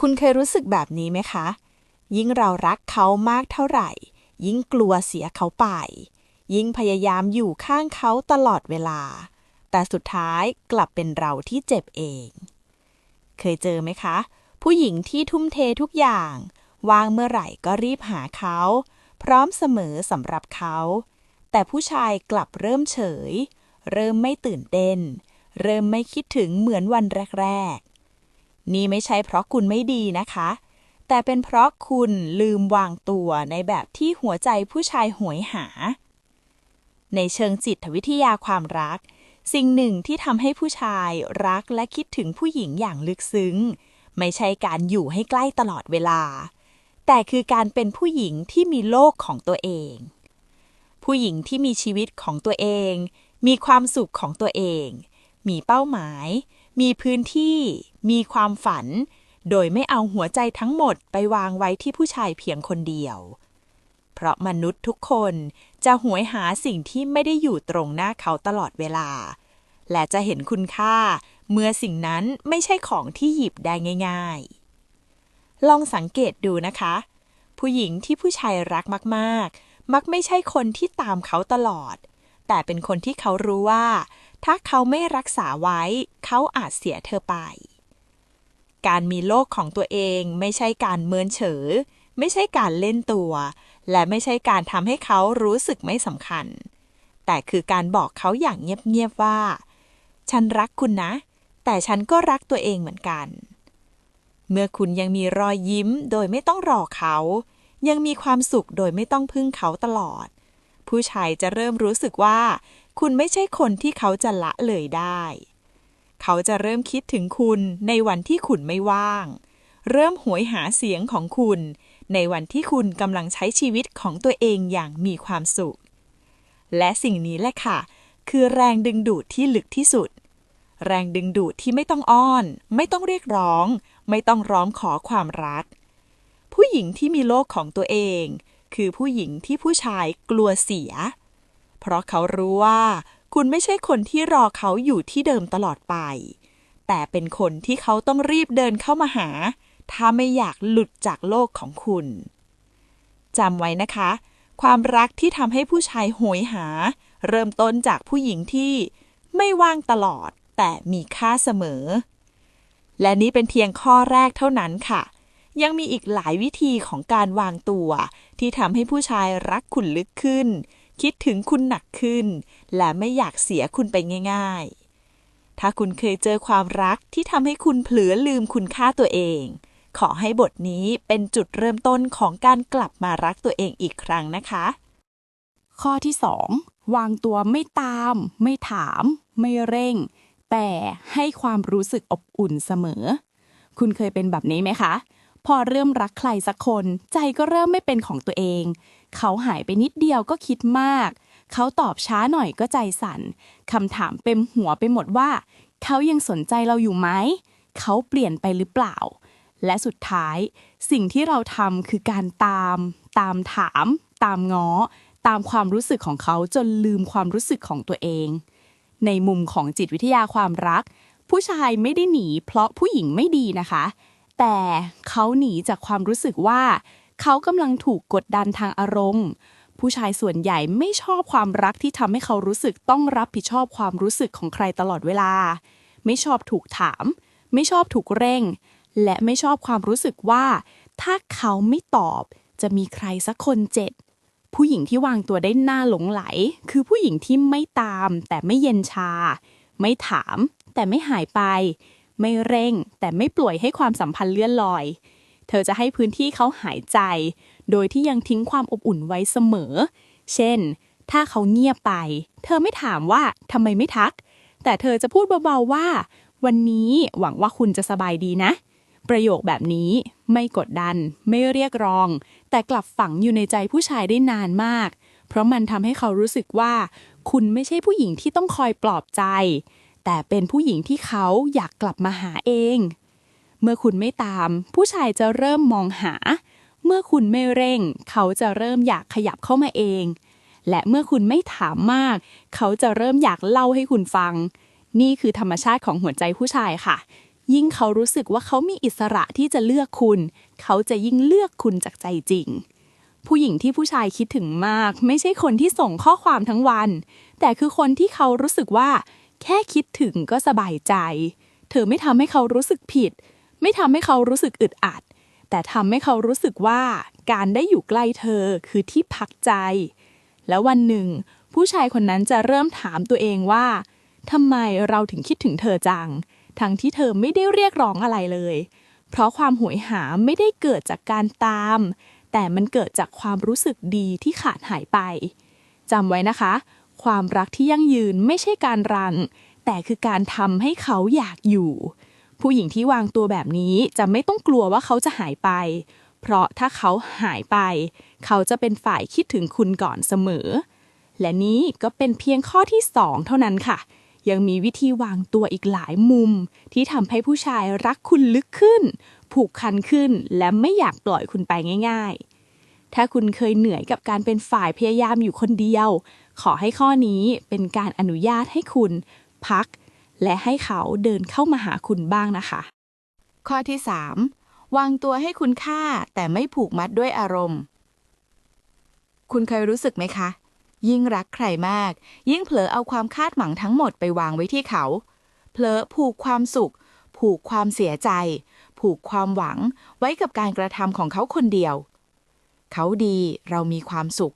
คุณเคยรู้สึกแบบนี้ไหมคะ ยิ่งเรารักเขามากเท่าไหร่ ยิ่งกลัวเสียเขาไป ยิ่งพยายามอยู่ข้างเขาตลอดเวลา แต่สุดท้ายกลับเป็นเราที่เจ็บเอง เคยเจอไหมคะ ผู้หญิงที่ทุ่มเททุกอย่าง วางเมื่อไหร่ก็รีบหาเขา พร้อมเสมอสำหรับเขา แต่ผู้ชายกลับเริ่มเฉย เริ่มไม่ตื่นเต้น เริ่มไม่คิดถึงเหมือนวันแรก นี่ไม่ใช่เพราะคุณไม่ดีนะคะ แต่เป็นเพราะคุณลืมวางตัวในแบบที่หัวใจผู้ชายหวยหา ในเชิงจิตวิทยาความรัก สิ่งหนึ่งที่ทำให้ผู้ชายรักและคิดถึงผู้หญิงอย่างลึกซึ้ง ไม่ใช่การอยู่ให้ใกล้ตลอดเวลา แต่คือการเป็นผู้หญิงที่มีโลกของตัวเอง ผู้หญิงที่มีชีวิตของตัวเอง มีความสุขของตัวเอง มีเป้าหมาย มีพื้นที่ มีความฝัน โดยไม่เอาหัวใจทั้งหมดไปวางไว้ที่ผู้ชายเพียงคนเดียว เพราะมนุษย์ทุกคนจะหวยหาสิ่งที่ไม่ได้อยู่ตรงหน้าเขาตลอดเวลา และจะเห็นคุณค่า เมื่อสิ่งนั้นไม่ใช่ของที่หยิบได้ง่าย ๆ ลองสังเกตดูนะคะ ผู้หญิงที่ผู้ชายรักมาก ๆ มักไม่ใช่คนที่ตามเขาตลอด แต่เป็นคนที่เขารู้ว่า ถ้าเขาไม่รักษาไว้ เขาอาจเสียเธอไป การมีโลกของตัวเองไม่ใช่การเมินเฉย ไม่ใช่การเล่นตัว และไม่ใช่การทำให้เขารู้สึกไม่สำคัญ แต่คือการบอกเขาอย่างเงียบๆว่า ฉันรักคุณนะ แต่ฉันก็รักตัวเองเหมือนกัน เมื่อคุณยังมีรอยยิ้มโดยไม่ต้องรอเขา ยังมีความสุขโดยไม่ต้องพึ่งเขาตลอด ผู้ชายจะเริ่มรู้สึกว่า คุณไม่ใช่คนที่เขาจะละเลยได้ เขาจะเริ่มคิดถึงคุณในวันที่คุณไม่ว่าง เริ่มหวยหาเสียงของคุณ ในวันที่คุณกำลังใช้ชีวิตของตัวเองอย่างมีความสุข และสิ่งนี้แหละค่ะ คือแรงดึงดูดที่ลึกที่สุด แรงดึงดูดที่ไม่ต้องอ้อน ไม่ต้องเรียกร้อง ไม่ต้องร้องขอความรัก ผู้หญิงที่มีโลกของตัวเอง คือผู้หญิงที่ผู้ชายกลัวเสีย เพราะเขารู้ว่า คุณไม่ใช่คนที่รอเขาอยู่ที่เดิมตลอดไป แต่เป็นคนที่เขาต้องรีบเดินเข้ามาหา ถ้าไม่อยากหลุดจากโลกของคุณจำไว้นะคะ ความรักที่ทำให้ผู้ชายโหยหา เริ่มต้นจากผู้หญิงที่ไม่ว่างตลอดแต่มีค่าเสมอ และนี้เป็นเพียงข้อแรกเท่านั้นค่ะ ยังมีอีกหลายวิธีของการวางตัว ที่ทำให้ผู้ชายรักคุณลึกขึ้น คิดถึงคุณหนักขึ้น และไม่อยากเสียคุณไปง่าย ๆ ถ้าคุณเคยเจอความรักที่ทำให้คุณเผลอลืมคุณค่าตัวเอง ขอให้บทนี้เป็นจุดเริ่มต้นของการกลับมารักตัวเองอีกครั้งนะคะ ข้อที่2วางตัวไม่ตาม ไม่ถาม ไม่เร่ง แต่ให้ความรู้สึกอบอุ่นเสมอ คุณเคยเป็นแบบนี้ไหมคะ พอเริ่มรักใครสักคน ใจก็เริ่มไม่เป็นของตัวเอง เขาหายไปนิดเดียวก็คิดมาก เขาตอบช้าหน่อยก็ใจสั่นคำถามเต็มหัวไปหมดว่า เขายังสนใจเราอยู่ไหม เขาเปลี่ยนไปหรือเปล่า และสุดท้าย สิ่งที่เราทำคือการตาม ตามถาม ตามง้อ ตามความรู้สึกของเขาจนลืมความรู้สึกของตัวเอง ในมุมของจิตวิทยาความรัก ผู้ชายไม่ได้หนี เพราะผู้หญิงไม่ดีนะคะ แต่เขาหนีจากความรู้สึกว่า เขากำลังถูกกดดันทางอารมณ์ ผู้ชายส่วนใหญ่ไม่ชอบความรักที่ทำให้เขารู้สึกต้องรับผิดชอบความรู้สึกของใครตลอดเวลา ไม่ชอบถูกถาม ไม่ชอบถูกเร่ง และไม่ชอบความรู้สึกว่า ถ้าเขาไม่ตอบจะมีใครสักคนเจ็บผู้หญิงที่วางตัวได้หน่าหลงไหล คือผู้หญิงที่ไม่ตามแต่ไม่เย็นชา ไม่ถามแต่ไม่หายไป ไม่เร่งแต่ไม่ปล่อยให้ความสัมพันธ์เลื่อนลอย เธอจะให้พื้นที่เขาหายใจ โดยที่ยังทิ้งความอบอุ่นไว้เสมอ เช่น ถ้าเขาเงียบไป เธอไม่ถามว่าทำไมไม่ทัก แต่เธอจะพูดเบาๆว่า วันนี้หวังว่าคุณจะสบายดีนะ ประโยคแบบนี้ไม่กดดัน ไม่เรียกร้อง แต่กลับฝังอยู่ในใจผู้ชายได้นานมาก เพราะมันทำให้เขารู้สึกว่า คุณไม่ใช่ผู้หญิงที่ต้องคอยปลอบใจ แต่เป็นผู้หญิงที่เขาอยากกลับมาหาเอง เมื่อคุณไม่ตาม ผู้ชายจะเริ่มมองหา เมื่อคุณไม่เร่ง เขาจะเริ่มอยากขยับเข้ามาเอง และเมื่อคุณไม่ถามมาก เขาจะเริ่มอยากเล่าให้คุณฟัง นี่คือธรรมชาติของหัวใจผู้ชายค่ะ ยิ่งเขารู้สึกว่าเขามีอิสระที่จะเลือกคุณ เขาจะยิ่งเลือกคุณจากใจจริงผู้หญิงที่ผู้ชายคิดถึงมาก ไม่ใช่คนที่ส่งข้อความทั้งวัน แต่คือคนที่เขารู้สึกว่า แค่คิดถึงก็สบายใจ เธอไม่ทำให้เขารู้สึกผิด ไม่ทำให้เขารู้สึกอึดอัด แต่ทำให้เขารู้สึกว่าการได้อยู่ใกล้เธอคือที่พักใจ แล้ววันหนึ่ง ผู้ชายคนนั้นจะเริ่มถามตัวเองว่าทำไมเราถึงคิดถึงเธอจัง ทั้งที่เธอไม่ได้เรียกร้องอะไรเลย เพราะความหวยหาไม่ได้เกิดจากการตาม แต่มันเกิดจากความรู้สึกดีที่ขาดหายไปจำไว้นะคะ ความรักที่ยั่งยืนไม่ใช่การรังแต่คือการทำให้เขาอยากอยู่ ผู้หญิงที่วางตัวแบบนี้จะไม่ต้องกลัวว่าเขาจะหายไป เพราะถ้าเขาหายไป เขาจะเป็นฝ่ายคิดถึงคุณก่อนเสมอ และนี้ก็เป็นเพียงข้อที่สองเท่านั้นค่ะ ยังมีวิธีวางตัวอีกหลายมุม ที่ทำให้ผู้ชายรักคุณลึกขึ้น ผูกคันขึ้น และไม่อยากปล่อยคุณไปง่าย ๆถ้าคุณเคยเหนื่อยกับการเป็นฝ่ายพยายามอยู่คนเดียว ขอให้ข้อนี้เป็นการอนุญาตให้คุณ พัก และให้เขาเดินเข้ามาหาคุณบ้างนะคะ ข้อที่ 3 วางตัวให้คุณค่าแต่ไม่ผูกมัดด้วยอารมณ์ คุณเคยรู้สึกไหมคะ ยิ่งรักใครมาก ยิ่งเผลอเอาความคาดหวังทั้งหมดไปวางไว้ที่เขา เผลอผูกความสุข ผูกความเสียใจ ผูกความหวังไว้กับการกระทำของเขาคนเดียว เขาดีเรามีความสุข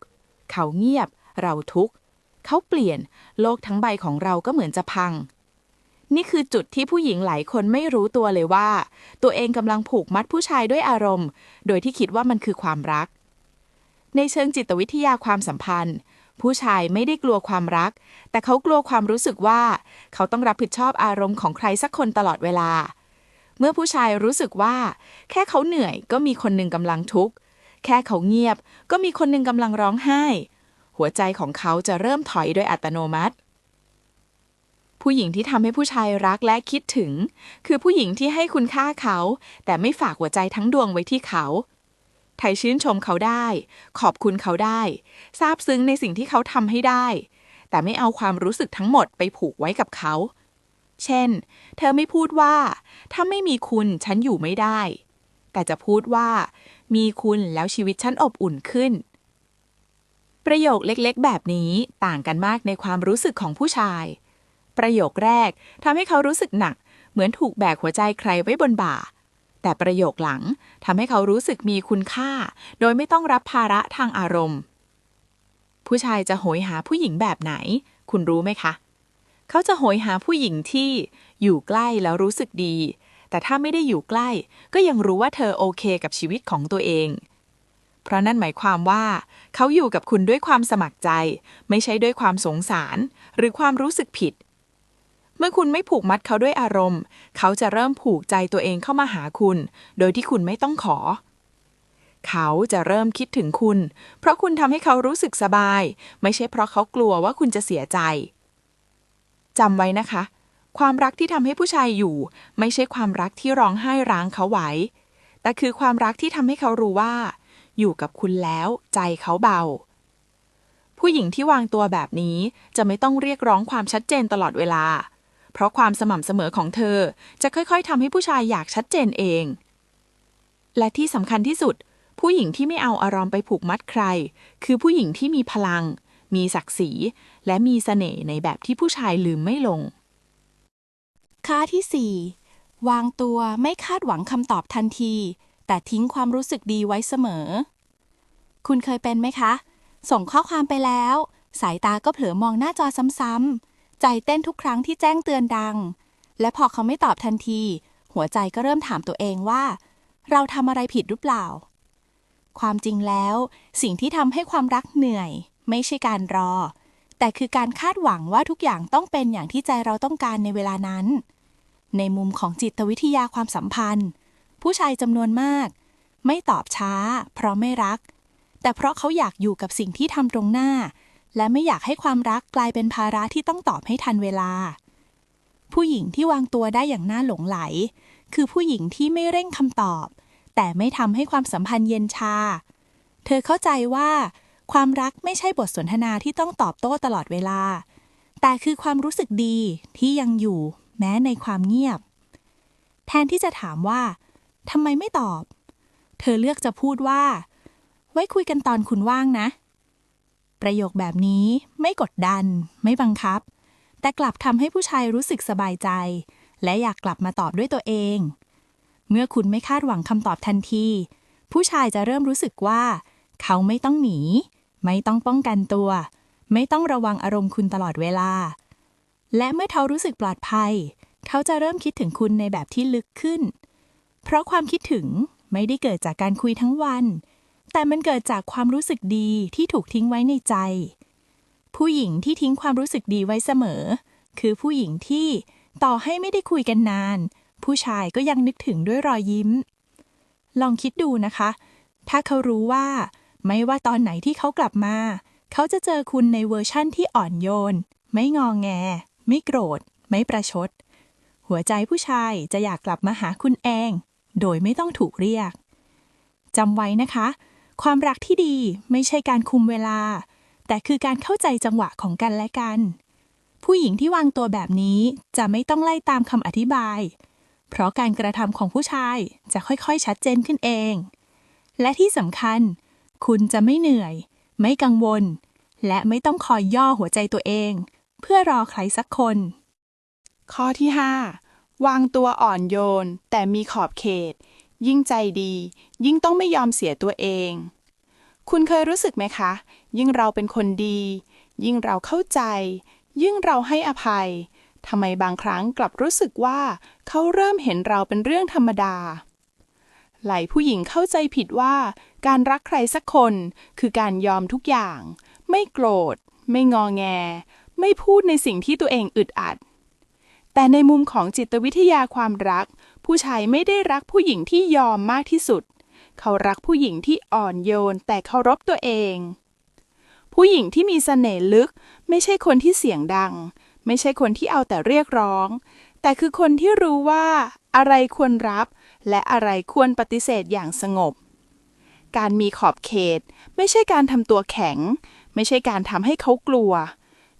เขาเงียบ เราทุกข์เขาเปลี่ยนโลกทั้งใบของเราก็เหมือนจะพัง นี่คือจุดที่ผู้หญิงหลายคนไม่รู้ตัวเลยว่า ตัวเองกำลังผูกมัดผู้ชายด้วยอารมณ์ โดยที่คิดว่ามันคือความรัก ในเชิงจิตวิทยาความสัมพันธ์ ผู้ชายไม่ได้กลัวความรัก แต่เขากลัวความรู้สึกว่า เขาต้องรับผิดชอบอารมณ์ของใครสักคนตลอดเวลา เมื่อผู้ชายรู้สึกว่า แค่เขาเหนื่อยก็มีคนหนึ่งกำลังทุกข์ แค่เขาเงียบก็มีคนหนึ่งกำลังร้องไห้ หัวใจของเขาจะเริ่มถอยโดยอัตโนมัติ ผู้หญิงที่ทำให้ผู้ชายรักและคิดถึง คือผู้หญิงที่ให้คุณค่าเขา แต่ไม่ฝากหัวใจทั้งดวงไว้ที่เขาไทยชื่นชมเขาได้ ขอบคุณเขาได้ซาบซึ้งในสิ่งที่เขาทำให้ได้ แต่ไม่เอาความรู้สึกทั้งหมดไปผูกไว้กับเขา เช่น เธอไม่พูดว่า ถ้าไม่มีคุณฉันอยู่ไม่ได้ แต่จะพูดว่า มีคุณแล้วชีวิตฉันอบอุ่นขึ้น ประโยคเล็กๆ แบบนี้ต่างกันมากในความรู้สึกของผู้ชาย ประโยคแรกทำให้เขารู้สึกหนัก เหมือนถูกแบกหัวใจใครไว้บนบ่า แต่ประโยคหลังทำให้เขารู้สึกมีคุณค่า โดยไม่ต้องรับภาระทางอารมณ์ ผู้ชายจะโหยหาผู้หญิงแบบไหน คุณรู้ไหมคะ เขาจะโหยหาผู้หญิงที่อยู่ใกล้แล้วรู้สึกดี แต่ถ้าไม่ได้อยู่ใกล้ ก็ยังรู้ว่าเธอโอเคกับชีวิตของตัวเองเพราะนั่นหมายความว่า เขาอยู่กับคุณด้วยความสมัครใจ ไม่ใช่ด้วยความสงสาร หรือความรู้สึกผิด เมื่อคุณไม่ผูกมัดเขาด้วยอารมณ์ เขาจะเริ่มผูกใจตัวเองเข้ามาหาคุณ โดยที่คุณไม่ต้องขอ เขาจะเริ่มคิดถึงคุณ เพราะคุณทำให้เขารู้สึกสบาย ไม่ใช่เพราะเขากลัวว่าคุณจะเสียใจจำไว้นะคะ ความรักที่ทำให้ผู้ชายอยู่ ไม่ใช่ความรักที่ร้องไห้ร้างเขาไว้ แต่คือความรักที่ทำให้เขารู้ว่า อยู่กับคุณแล้วใจเขาเบาผู้หญิงที่วางตัวแบบนี้จะไม่ต้องเรียกร้องความชัดเจนตลอดเวลา เพราะความสม่ำเสมอของเธอ จะค่อยๆทำให้ผู้ชายอยากชัดเจนเอง และที่สำคัญที่สุด ผู้หญิงที่ไม่เอาอารมณ์ไปผูกมัดใคร คือผู้หญิงที่มีพลัง มีศักดิ์ศรี และมีเสน่ห์ในแบบที่ผู้ชายลืมไม่ลงค่าที่ 4 วางตัวไม่คาดหวังคำตอบทันที แต่ทิ้งความรู้สึกดีไว้เสมอ คุณเคยเป็นไหมคะ ส่งข้อความไปแล้ว สายตาก็เผลอมองหน้าจอซ้ำๆ ใจเต้นทุกครั้งที่แจ้งเตือนดัง และพอเขาไม่ตอบทันที หัวใจก็เริ่มถามตัวเองว่า เราทำอะไรผิดหรือเปล่า ความจริงแล้ว สิ่งที่ทำให้ความรักเหนื่อย ไม่ใช่การรอ แต่คือการคาดหวังว่าทุกอย่างต้องเป็นอย่างที่ใจเราต้องการในเวลานั้น ในมุมของจิตวิทยาความสัมพันธ์ ผู้ชายจำนวนมาก ไม่ตอบช้า เพราะไม่รัก แต่เพราะเขาอยากอยู่กับสิ่งที่ทำตรงหน้า และไม่อยากให้ความรักกลายเป็นภาระที่ต้องตอบให้ทันเวลา ผู้หญิงที่วางตัวได้อย่างน่าหลงไหล คือผู้หญิงที่ไม่เร่งคำตอบ แต่ไม่ทำให้ความสัมพันธ์เย็นชา เธอเข้าใจว่า ความรักไม่ใช่บทสนทนาที่ต้องตอบโต้ตลอดเวลา แต่คือความรู้สึกดีที่ยังอยู่แม้ในความเงียบ แทนที่จะถามว่าทำไมไม่ตอบ เธอเลือกจะพูดว่า ไว้คุยกันตอนคุณว่างนะ ประโยคแบบนี้ไม่กดดัน ไม่บังคับ แต่กลับทำให้ผู้ชายรู้สึกสบายใจ และอยากกลับมาตอบด้วยตัวเอง เมื่อคุณไม่คาดหวังคำตอบทันที ผู้ชายจะเริ่มรู้สึกว่า เขาไม่ต้องหนี ไม่ต้องป้องกันตัว ไม่ต้องระวังอารมณ์คุณตลอดเวลา และเมื่อเขารู้สึกปลอดภัย เขาจะเริ่มคิดถึงคุณในแบบที่ลึกขึ้น เพราะความคิดถึงไม่ได้เกิดจากการคุยทั้งวัน แต่มันเกิดจากความรู้สึกดีที่ถูกทิ้งไว้ในใจ ผู้หญิงที่ทิ้งความรู้สึกดีไว้เสมอ คือผู้หญิงที่ต่อให้ไม่ได้คุยกันนาน ผู้ชายก็ยังนึกถึงด้วยรอยยิ้ม ลองคิดดูนะคะ ถ้าเขารู้ว่า ไม่ว่าตอนไหนที่เขากลับมา เขาจะเจอคุณในเวอร์ชั่นที่อ่อนโยน ไม่งองแง ไม่โกรธ ไม่ประชด หัวใจผู้ชายจะอยากกลับมาหาคุณเอง โดยไม่ต้องถูกเรียกจำไว้นะคะ ความรักที่ดีไม่ใช่การคุมเวลา แต่คือการเข้าใจจังหวะของกันและกัน ผู้หญิงที่วางตัวแบบนี้จะไม่ต้องไล่ตามคำอธิบาย เพราะการกระทำของผู้ชายจะค่อยๆ ชัดเจนขึ้นเอง และที่สำคัญ คุณจะไม่เหนื่อย ไม่กังวล และไม่ต้องคอยย่อหัวใจตัวเอง เพื่อรอใครสักคน ข้อที่ 5 วางตัวอ่อนโยน แต่มีขอบเขต ยิ่งใจดี ยิ่งต้องไม่ยอมเสียตัวเอง คุณเคยรู้สึกไหมคะ ยิ่งเราเป็นคนดี ยิ่งเราเข้าใจ ยิ่งเราให้อภัยทำไมบางครั้งกลับรู้สึกว่าเขาเริ่มเห็นเราเป็นเรื่องธรรมดา หลายผู้หญิงเข้าใจผิดว่า การรักใครสักคน คือการยอมทุกอย่าง ไม่โกรธ ไม่งอแง ไม่พูดในสิ่งที่ตัวเองอึดอัด แต่ในมุมของจิตวิทยาความรัก ผู้ชายไม่ได้รักผู้หญิงที่ยอมมากที่สุด เขารักผู้หญิงที่อ่อนโยนแต่เคารพตัวเอง ผู้หญิงที่มีเสน่ห์ลึก ไม่ใช่คนที่เสียงดัง ไม่ใช่คนที่เอาแต่เรียกร้อง แต่คือคนที่รู้ว่า อะไรควรรับ และอะไรควรปฏิเสธอย่างสงบ การมีขอบเขต ไม่ใช่การทำตัวแข็ง ไม่ใช่การทำให้เขากลัว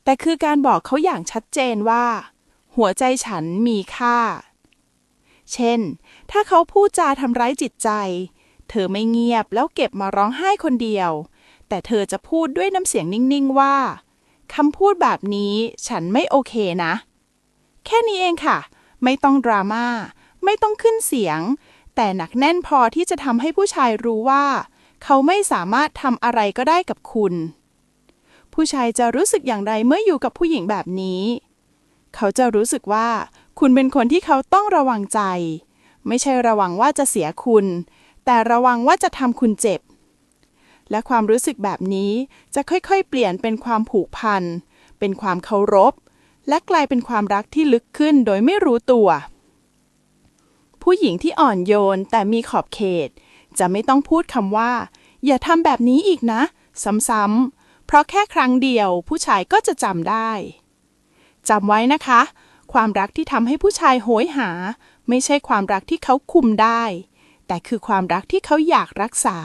แต่คือการบอกเขาอย่างชัดเจนว่า หัวใจฉันมีค่า เช่น ถ้าเขาพูดจาทำร้ายจิตใจ เธอไม่เงียบแล้วเก็บมาร้องไห้คนเดียว แต่เธอจะพูดด้วยน้ำเสียงนิ่งๆว่าคำพูดแบบนี้ฉันไม่โอเคนะ แค่นี้เองค่ะ ไม่ต้องดราม่าไม่ต้องขึ้นเสียง แต่หนักแน่นพอที่จะทำให้ผู้ชายรู้ว่า เขาไม่สามารถทำอะไรก็ได้กับคุณ ผู้ชายจะรู้สึกอย่างไรเมื่ออยู่กับผู้หญิงแบบนี้ เขาจะรู้สึกว่า คุณเป็นคนที่เขาต้องระวังใจ ไม่ใช่ระวังว่าจะเสียคุณ แต่ระวังว่าจะทำคุณเจ็บ และความรู้สึกแบบนี้จะค่อยๆ เปลี่ยนเป็นความผูกพัน เป็นความเคารพ และกลายเป็นความรักที่ลึกขึ้นโดยไม่รู้ตัว ผู้หญิงที่อ่อนโยนแต่มีขอบเขต จะไม่ต้องพูดคำว่า อย่าทำแบบนี้อีกนะ ซ้ำๆเพราะแค่ครั้งเดียวผู้ชายก็จะจำได้จำไว้นะคะ ความรักที่ทำให้ผู้ชายโหยหา ไม่ใช่ความรักที่เขาคุมได้ แต่คือความรักที่เขาอยากรักษา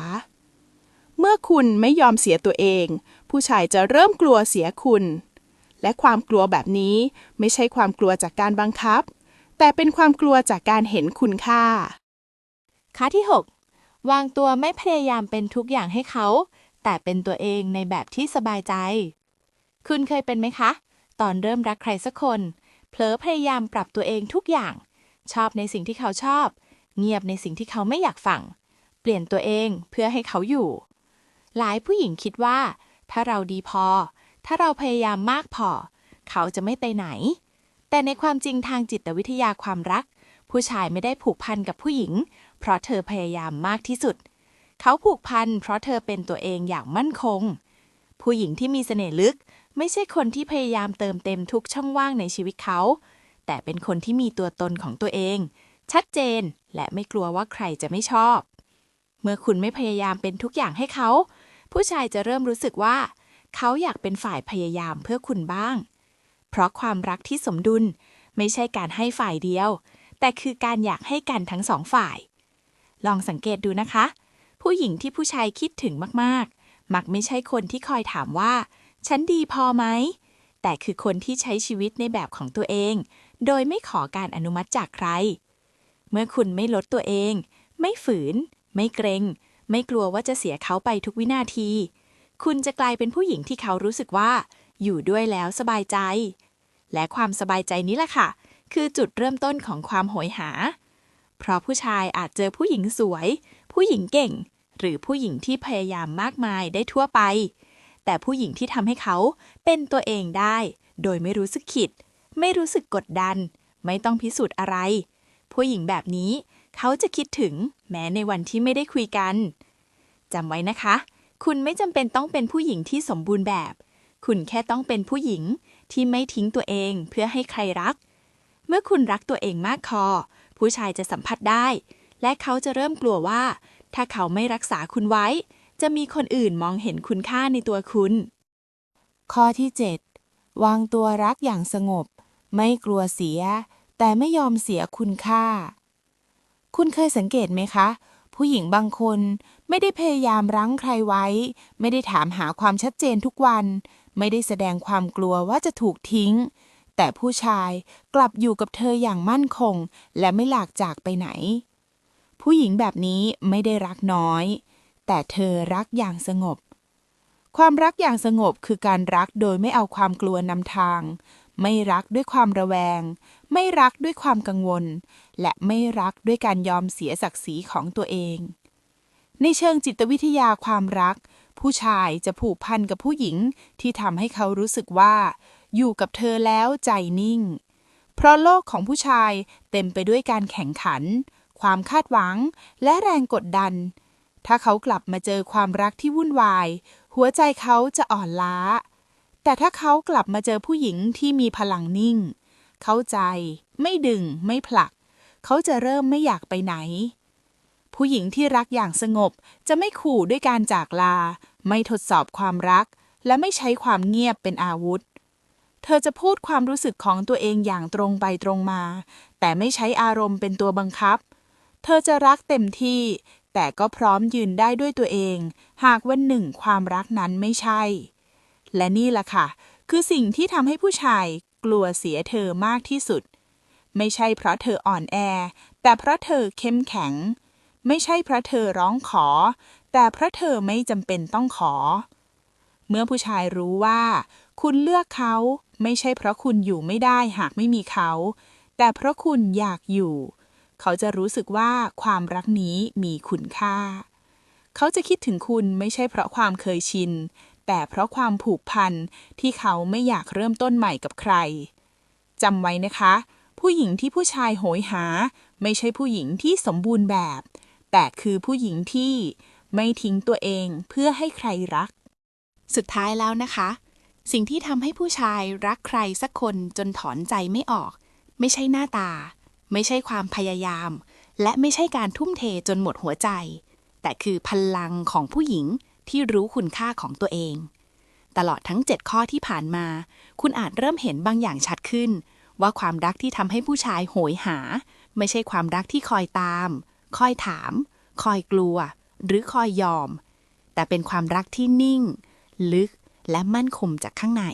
เมื่อคุณไม่ยอมเสียตัวเอง ผู้ชายจะเริ่มกลัวเสียคุณ และความกลัวแบบนี้ไม่ใช่ความกลัวจากการบังคับ แต่เป็นความกลัวจากการเห็นคุณค่าข้อที่ 6 วางตัวไม่พยายามเป็นทุกอย่างให้เขา แต่เป็นตัวเองในแบบที่สบายใจ คุณเคยเป็นไหมคะ ตอนเริ่มรักใครสักคน เผลอพยายามปรับตัวเองทุกอย่าง ชอบในสิ่งที่เขาชอบ เงียบในสิ่งที่เขาไม่อยากฟัง เปลี่ยนตัวเองเพื่อให้เขาอยู่ หลายผู้หญิงคิดว่า ถ้าเราดีพอ ถ้าเราพยายามมากพอ เขาจะไม่ไปไหน แต่ในความจริงทางจิตวิทยาความรัก ผู้ชายไม่ได้ผูกพันกับผู้หญิง เพราะเธอพยายามมากที่สุด เขาผูกพันเพราะเธอเป็นตัวเองอย่างมั่นคง ผู้หญิงที่มีเสน่ห์ลึก ไม่ใช่คนที่พยายามเติมเต็มทุกช่องว่างในชีวิตเขา แต่เป็นคนที่มีตัวตนของตัวเอง ชัดเจนและไม่กลัวว่าใครจะไม่ชอบ เมื่อคุณไม่พยายามเป็นทุกอย่างให้เขา ผู้ชายจะเริ่มรู้สึกว่า เขาอยากเป็นฝ่ายพยายามเพื่อคุณบ้าง เพราะความรักที่สมดุลไม่ใช่การให้ฝ่ายเดียว แต่คือการอยากให้กันทั้งสองฝ่าย ลองสังเกตดูนะคะ ผู้หญิงที่ผู้ชายคิดถึงมากๆ มักไม่ใช่คนที่คอยถามว่า ฉันดีพอไหม แต่คือคนที่ใช้ชีวิตในแบบของตัวเอง โดยไม่ขอการอนุมัติจากใคร เมื่อคุณไม่ลดตัวเอง ไม่ฝืน ไม่เกรง ไม่กลัวว่าจะเสียเขาไปทุกวินาที คุณจะกลายเป็นผู้หญิงที่เขารู้สึกว่า อยู่ด้วยแล้วสบายใจ และความสบายใจนี้แหละค่ะ คือจุดเริ่มต้นของความโหยหา เพราะผู้ชายอาจเจอผู้หญิงสวย ผู้หญิงเก่ง หรือผู้หญิงที่พยายามมากมายได้ทั่วไป แต่ผู้หญิงที่ทำให้เขาเป็นตัวเองได้ โดยไม่รู้สึกขิด ไม่รู้สึกกดดัน ไม่ต้องพิสูจน์อะไร ผู้หญิงแบบนี้เขาจะคิดถึงแม้ในวันที่ไม่ได้คุยกันจำไว้นะคะ คุณไม่จำเป็นต้องเป็นผู้หญิงที่สมบูรณ์แบบ คุณแค่ต้องเป็นผู้หญิงที่ไม่ทิ้งตัวเองเพื่อให้ใครรัก เมื่อคุณรักตัวเองมากพอผู้ชายจะสัมผัสได้ และเขาจะเริ่มกลัวว่า ถ้าเขาไม่รักษาคุณไว้ จะมีคนอื่นมองเห็นคุณค่าในตัวคุณ ข้อที่ 7 วางตัวรักอย่างสงบ ไม่กลัวเสีย แต่ไม่ยอมเสียคุณค่า คุณเคยสังเกตไหมคะ ผู้หญิงบางคนไม่ได้พยายามรั้งใครไว้ ไม่ได้ถามหาความชัดเจนทุกวัน ไม่ได้แสดงความกลัวว่าจะถูกทิ้ง แต่ผู้ชายกลับอยู่กับเธออย่างมั่นคง และไม่หลากจากไปไหน ผู้หญิงแบบนี้ไม่ได้รักน้อย แต่เธอรักอย่างสงบ ความรักอย่างสงบคือการรักโดยไม่เอาความกลัวนำทาง ไม่รักด้วยความระแวง ไม่รักด้วยความกังวล และไม่รักด้วยการยอมเสียศักดิ์ศรีของตัวเอง ในเชิงจิตวิทยาความรัก ผู้ชายจะผูกพันกับผู้หญิงที่ทำให้เขารู้สึกว่า อยู่กับเธอแล้วใจนิ่ง เพราะโลกของผู้ชายเต็มไปด้วยการแข่งขันความคาดหวังและแรงกดดัน ถ้าเขากลับมาเจอความรักที่วุ่นวาย หัวใจเขาจะอ่อนล้า แต่ถ้าเขากลับมาเจอผู้หญิงที่มีพลังนิ่ง เข้าใจ ไม่ดึง ไม่ผลัก เขาจะเริ่มไม่อยากไปไหน ผู้หญิงที่รักอย่างสงบจะไม่ขู่ด้วยการจากลา ไม่ทดสอบความรัก และไม่ใช้ความเงียบเป็นอาวุธ เธอจะพูดความรู้สึกของตัวเองอย่างตรงไปตรงมา แต่ไม่ใช้อารมณ์เป็นตัวบังคับ เธอจะรักเต็มที่ แต่ก็พร้อมยืนได้ด้วยตัวเอง หากวันหนึ่งความรักนั้นไม่ใช่ และนี่แหละค่ะ คือสิ่งที่ทำให้ผู้ชายกลัวเสียเธอมากที่สุด ไม่ใช่เพราะเธออ่อนแอ แต่เพราะเธอเข้มแข็ง ไม่ใช่เพราะเธอร้องขอ แต่เพราะเธอไม่จำเป็นต้องขอ เมื่อผู้ชายรู้ว่า คุณเลือกเขาไม่ใช่เพราะคุณอยู่ไม่ได้หากไม่มีเขา แต่เพราะคุณอยากอยู่ เขาจะรู้สึกว่าความรักนี้มีคุณค่า เขาจะคิดถึงคุณไม่ใช่เพราะความเคยชิน แต่เพราะความผูกพันที่เขาไม่อยากเริ่มต้นใหม่กับใครจำไว้นะคะ ผู้หญิงที่ผู้ชายโหยหา ไม่ใช่ผู้หญิงที่สมบูรณ์แบบ แต่คือผู้หญิงที่ไม่ทิ้งตัวเองเพื่อให้ใครรัก สุดท้ายแล้วนะคะ สิ่งที่ทำให้ผู้ชายรักใครสักคนจนถอนใจไม่ออก ไม่ใช่หน้าตา ไม่ใช่ความพยายาม และไม่ใช่การทุ่มเทจนหมดหัวใจ แต่คือพลังของผู้หญิงที่รู้คุณค่าของตัวเอง ตลอดทั้ง 7 ข้อที่ผ่านมา คุณอาจเริ่มเห็นบางอย่างชัดขึ้น ว่าความรักที่ทำให้ผู้ชายโหยหา ไม่ใช่ความรักที่คอยตาม คอยถาม คอยกลัว หรือคอยยอม แต่เป็นความรักที่นิ่ง ลึกและมั่นคงจากข้างใน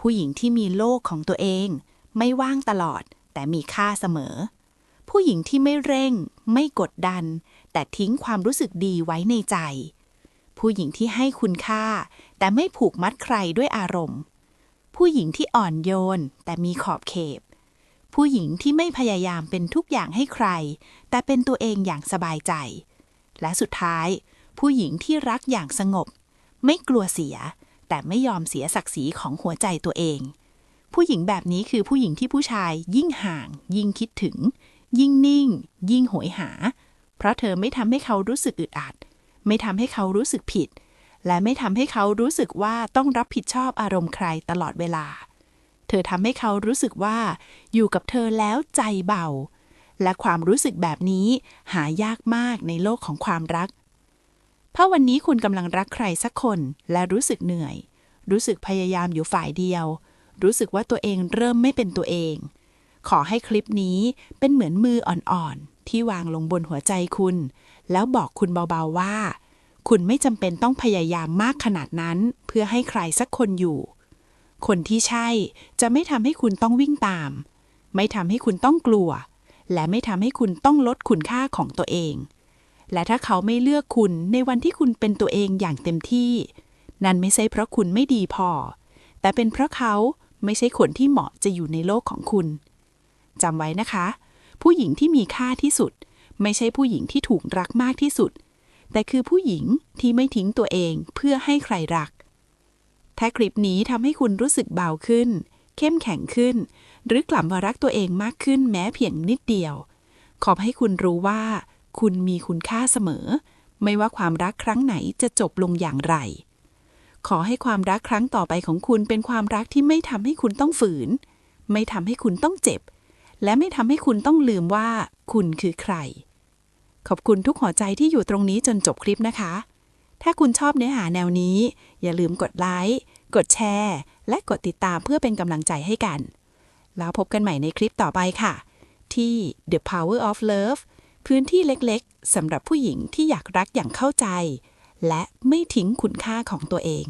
ผู้หญิงที่มีโลกของตัวเอง ไม่ว่างตลอด แต่มีค่าเสมอ ผู้หญิงที่ไม่เร่ง ไม่กดดัน แต่ทิ้งความรู้สึกดีไว้ในใจ ผู้หญิงที่ให้คุณค่า แต่ไม่ผูกมัดใครด้วยอารมณ์ ผู้หญิงที่อ่อนโยน แต่มีขอบเขตผู้หญิงที่ไม่พยายามเป็นทุกอย่างให้ใคร แต่เป็นตัวเองอย่างสบายใจ และสุดท้าย ผู้หญิงที่รักอย่างสงบ ไม่กลัวเสีย แต่ไม่ยอมเสียศักดิ์ศรีของหัวใจตัวเอง ผู้หญิงแบบนี้คือผู้หญิงที่ผู้ชายยิ่งห่าง ยิ่งคิดถึง ยิ่งนิ่ง ยิ่งโหยหา เพราะเธอไม่ทำให้เขารู้สึกอึดอัด ไม่ทำให้เขารู้สึกผิด และไม่ทำให้เขารู้สึกว่าต้องรับผิดชอบอารมณ์ใครตลอดเวลา เธอทำให้เขารู้สึกว่าอยู่กับเธอแล้วใจเบา และความรู้สึกแบบนี้หายากมากในโลกของความรัก ถ้าวันนี้คุณกำลังรักใครสักคนและรู้สึกเหนื่อย รู้สึกพยายามอยู่ฝ่ายเดียว รู้สึกว่าตัวเองเริ่มไม่เป็นตัวเอง ขอให้คลิปนี้เป็นเหมือนมืออ่อนๆ ที่วางลงบนหัวใจคุณ แล้วบอกคุณเบาๆว่า คุณไม่จำเป็นต้องพยายามมากขนาดนั้น เพื่อให้ใครสักคนอยู่ คนที่ใช่จะไม่ทำให้คุณต้องวิ่งตาม ไม่ทำให้คุณต้องกลัว และไม่ทำให้คุณต้องลดคุณค่าของตัวเอง และถ้าเขาไม่เลือกคุณในวันที่คุณเป็นตัวเองอย่างเต็มที่ นั่นไม่ใช่เพราะคุณไม่ดีพอ แต่เป็นเพราะเขา ไม่ใช่คนที่เหมาะจะอยู่ในโลกของคุณจำไว้นะคะ ผู้หญิงที่มีค่าที่สุด ไม่ใช่ผู้หญิงที่ถูกรักมากที่สุด แต่คือผู้หญิงที่ไม่ทิ้งตัวเองเพื่อให้ใครรัก ถ้าคลิปนี้ทำให้คุณรู้สึกเบาขึ้น เข้มแข็งขึ้น หรือกลับมารักตัวเองมากขึ้นแม้เพียงนิดเดียว ขอให้คุณรู้ว่า คุณมีคุณค่าเสมอ ไม่ว่าความรักครั้งไหนจะจบลงอย่างไร ขอให้ความรักครั้งต่อไปของคุณเป็นความรักที่ไม่ทำให้คุณต้องฝืน ไม่ทำให้คุณต้องเจ็บ และไม่ทำให้คุณต้องลืมว่า คุณคือใคร ขอบคุณทุกหัวใจที่อยู่ตรงนี้จนจบคลิปนะคะ ถ้าคุณชอบเนื้อหาแนวนี้ อย่าลืมกดไลค์กดแชร์ และกดติดตามเพื่อเป็นกำลังใจให้กัน แล้วพบกันใหม่ในคลิปต่อไปค่ะ ที่ The Power of Love พื้นที่เล็กๆสำหรับผู้หญิงที่อยากรักอย่างเข้าใจ และไม่ทิ้งคุณค่าของตัวเอง